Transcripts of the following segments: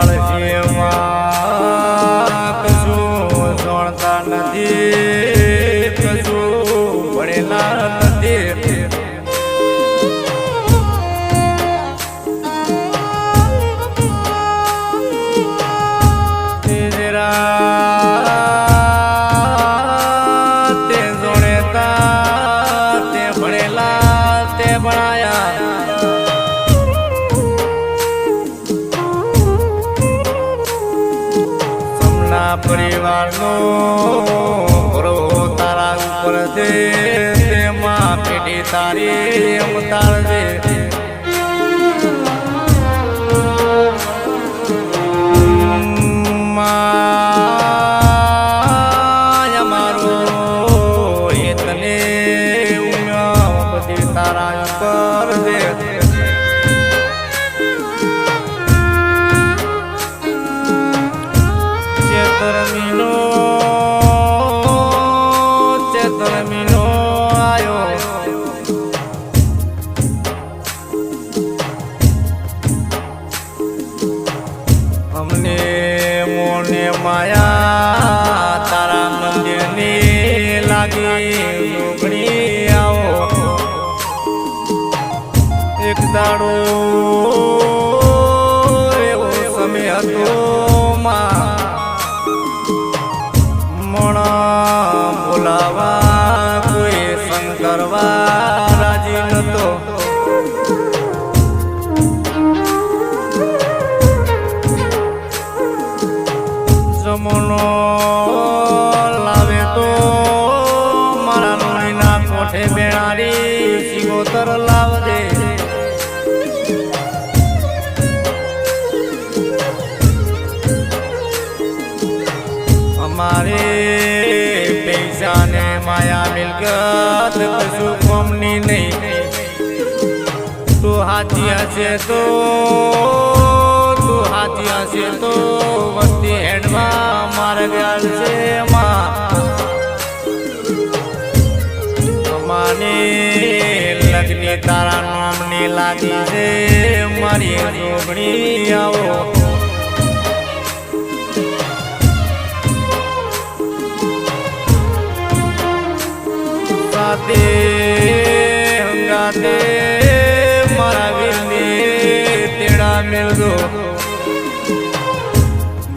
all of you. સમના પરિવારનો ભરો તારા ઉપર છે. તેમાં પેઢી તારી એમ તારજે લાગી આવો. એક દાડો લોહીના બેણારી શિવોતર લાવ દે અમારે પૈસા ને માયા મિલકત, કશું કોમની નહીં. તું હાથી હશે તો, તું હાથી હશે તો, વસ્તી હેડમાં ગયા છે માં અમાને લગ્ની તારા નામની લાગી રે મારી જોગણી આવો. ગાતે હંગાતે મારા વીરને તેડા મેળજો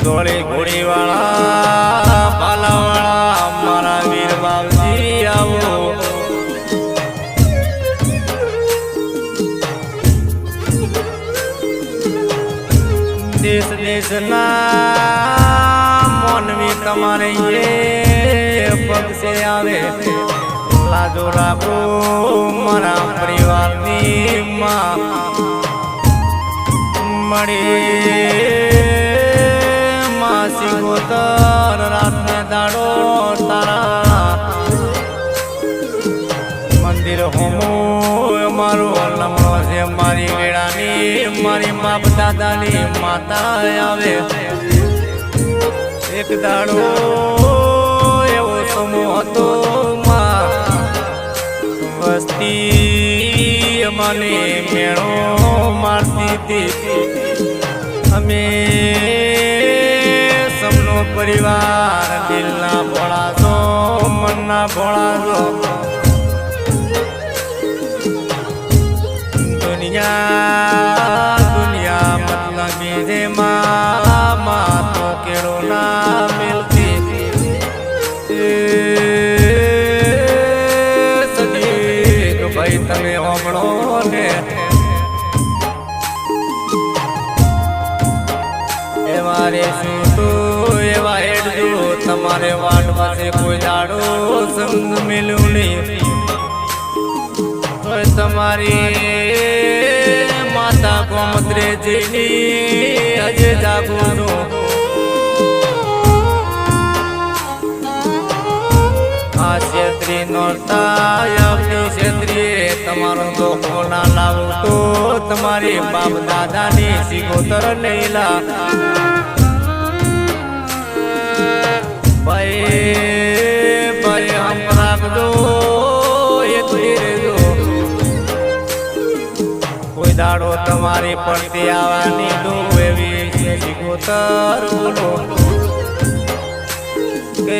ધોળી ઘોડી વાળા દેશ દેશના મોનવી તમારે એ પક્ષે આવે લાજો રાખો મારા પરિવારની માં મળે મારી બાપ દાદાની માતા આવે. એક દાડો એવો સમૂહ હતો માં વસ્તી મને મેળો મારતી હતી. અમે સમનો પરિવાર દિલના ભોળા છો, મનના ભોળા દુનિયા તમારે વાટ પાસે કોઈ દાડો સંગ મેલું નહીં. તમારી માતા જીની હજે જાગું આ ક્ષેત્રી નોરતા ક્ષેત્રીએ તમારો દોખો ના લાવો તો તમારી બાપ દાદાની સિગોતર નહીં લા. તમારી પડતી આવવાની ડૂબ એવી છે સિગોતર બોલો કે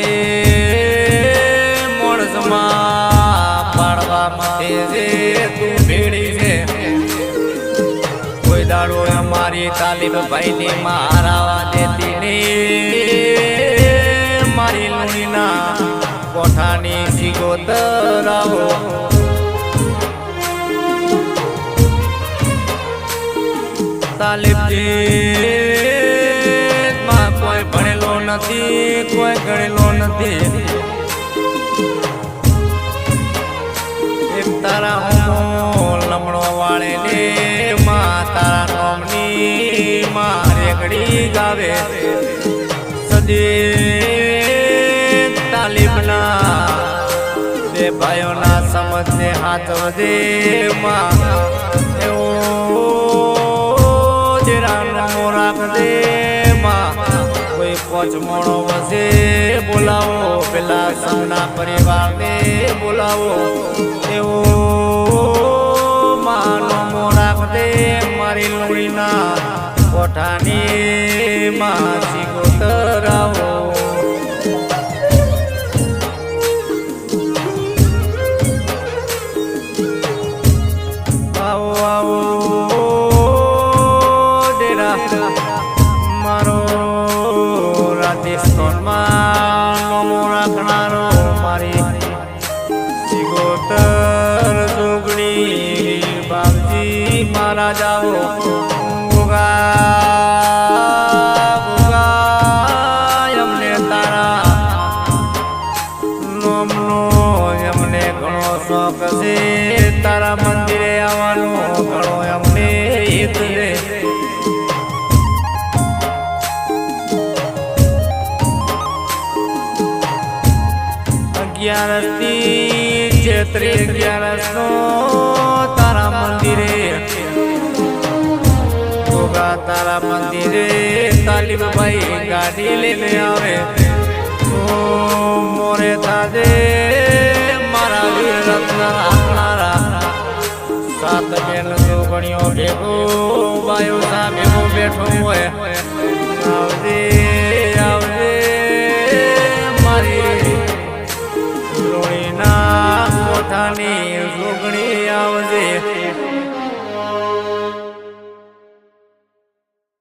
મોણસમાં પાડવા માટે જે તું ભેડી છે. કોઈ દાડો અમારી તાલીમ ભાઈની મારાવા દેતી નહીં. મારી લુણીના કોઠાની સિગોતર તાલીમમાં કોઈ ભણેલો નથી, કોઈ ગણેલો નથી. એક તારા લમણો વાળે ને રેકડી ગાવે. સદી તાલીમના બે ભાઈઓના સમજને હાથ વધે, માં એવોજરાનો રાખ દે માં. કોઈ પોચમોણો વસે બોલાવો. પેલા સૌના પરિવારને બોલાવો. એવો માનો મો રાખ દે મારી લોણીના કોઠાની માં. મારા જાઓ. એમને તારા નોમનો, એમને ઘણો શોખ છે. તારા મંદિરે આવવાનો ઘણો એમને હિત છે. અગિયારસથી નો તારા મંદિરે તાલીમભાઈ ગાડી લઈને આવે. મોરે તાજે મારા વીર રત્ન સાત બેન જોગણીઓ ભેગો, બાયો સામે બેઠો હોય. આવજે.